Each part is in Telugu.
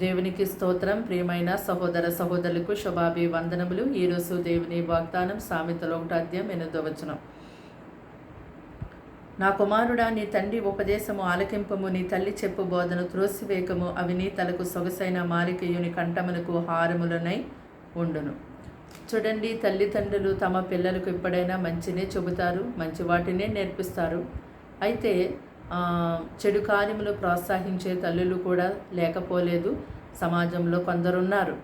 దేవునికి స్తోత్రం. ప్రియమైన సహోదర సహోదరులకు శుభాభి వందనములు ఈరోజు దేవుని వాగ్దానం సామెతలో ఒకటి అధ్యాయం ఎనిమిదో వచనం. నా కుమారుడా నీ తండ్రి ఉపదేశము ఆలకింపము నీ తల్లి చెప్పు బోధను త్రోసివేకము అవి నీ తలకు సొగసైన మాలికయుని కంఠములకు హారములనై ఉండును. చూడండి తల్లిదండ్రులు తమ పిల్లలకు ఎప్పుడైనా మంచినే చెబుతారు మంచి వాటినే నేర్పిస్తారు. అయితే చెడు కార్యములు ప్రోత్సహించే తల్లులు కూడా లేకపోలేదు. సమాజంలో కొందరున్నారు.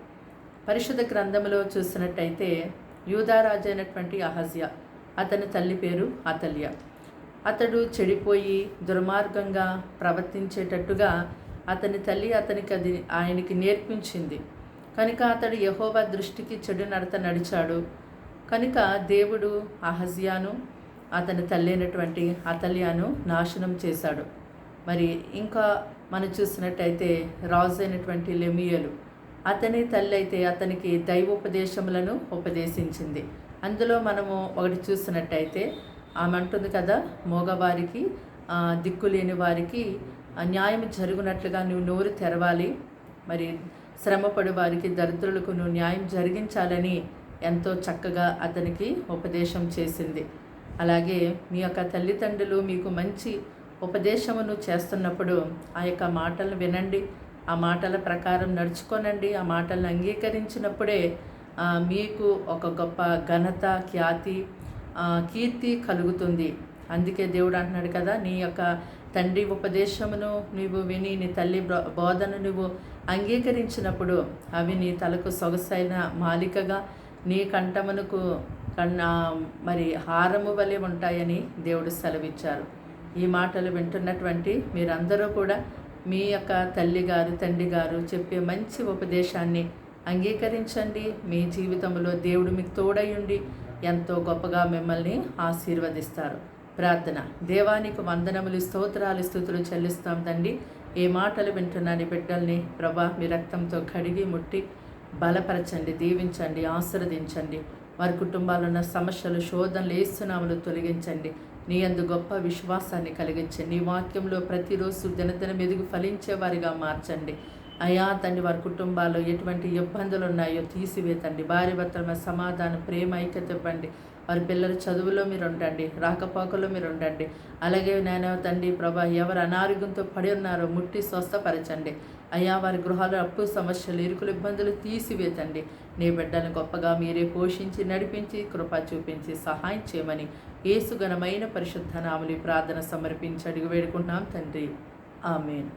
పరిశుద్ధ గ్రంథంలో చూసినట్టయితే యూదారాజు అయినటువంటి అహజ్య అతని తల్లి పేరు అతల్య. అతడు చెడిపోయి దుర్మార్గంగా ప్రవర్తించేటట్టుగా అతని తల్లి అతనికి అది ఆయనకి నేర్పించింది. కనుక అతడు యహోవా దృష్టికి చెడు నడత నడిచాడు. కనుక దేవుడు అహజ్యాను అతని తల్లి అయినటువంటి అతల్యాను నాశనం చేశాడు. మరి ఇంకా మనం చూసినట్టయితే రాజు అయినటువంటి లెమియలు అతని తల్లి అయితే అతనికి దైవోపదేశములను ఉపదేశించింది. అందులో మనము ఒకటి చూసినట్టయితే ఆమె అంటుంది కదా మోగవారికి దిక్కు లేని వారికి న్యాయం జరుగునట్లుగా నువ్వు నోరు తెరవాలి. మరి శ్రమపడి వారికి దరిద్రులకు నువ్వు న్యాయం జరిగించాలని ఎంతో చక్కగా అతనికి ఉపదేశం చేసింది. అలాగే మీ యొక్క తల్లిదండ్రులు మీకు మంచి ఉపదేశమును చేస్తున్నప్పుడు ఆ యొక్క మాటలను వినండి. ఆ మాటల ప్రకారం నడుచుకోనండి. ఆ మాటలను అంగీకరించినప్పుడే మీకు ఒక గొప్ప ఘనత ఖ్యాతి కీర్తి కలుగుతుంది. అందుకే దేవుడు అంటున్నాడు కదా నీ యొక్క తండ్రి ఉపదేశమును నువ్వు విని నీ తల్లి బో- బోధను నువ్వు అంగీకరించినప్పుడు అవి నీ తలకు సొగసైన మాలికగా నీ కంఠమునకు కన్నా మరి హారము వలె ఉంటాయని దేవుడు సెలవిచ్చారు. ఈ మాటలు వింటున్నటువంటి మీరందరూ కూడా మీ యొక్క తల్లి గారు తండ్రి గారు చెప్పే మంచి ఉపదేశాన్ని అంగీకరించండి. మీ జీవితంలో దేవుడు మీకు తోడయుండి ఎంతో గొప్పగా మిమ్మల్ని ఆశీర్వదిస్తారు. ప్రార్థన. దేవానికి వందనములు స్తోత్రాలు స్థుతులు చెల్లిస్తాం తండ్రి. ఏ మాటలు వింటున్నాను బిడ్డల్ని ప్రభా మీ రక్తంతో కడిగి ముట్టి బలపరచండి దీవించండి ఆశీర్వదించండి. వారి కుటుంబాల్లో ఉన్న సమస్యలు శోధనలు ఏస్తున్నాములు తొలగించండి. నీ అందు గొప్ప విశ్వాసాన్ని కలిగించండి. నీ వాక్యంలో ప్రతిరోజు దినదినం ఎదుగు ఫలించే వారిగా మార్చండి. అయా తండ్రి వారి కుటుంబాల్లో ఎటువంటి ఇబ్బందులు ఉన్నాయో తీసివేతండి. భార్య భర్తల సమాధానం ప్రేమ ఐక్యత ఇవ్వండి. వారి పిల్లల చదువులో మీరు ఉండండి రాకపోకలో మీరు ఉండండి. అలాగే నేను తండ్రి ప్రభా ఎవరు అనారోగ్యంతో పడి ఉన్నారో ముట్టి స్వస్థపరచండి. అయ్యా వారి గృహాలు అప్పు సమస్యలు ఇరుకులు ఇబ్బందులు తీసివేతండి. నీ బిడ్డను గొప్పగా మీరే పోషించి నడిపించి కృప చూపించి సహాయం చేయమని ఏసుగణమైన పరిశుద్ధ నామలి ప్రార్థన సమర్పించి అడిగి వేడుకుంటున్నాం తండ్రి. ఆమెను.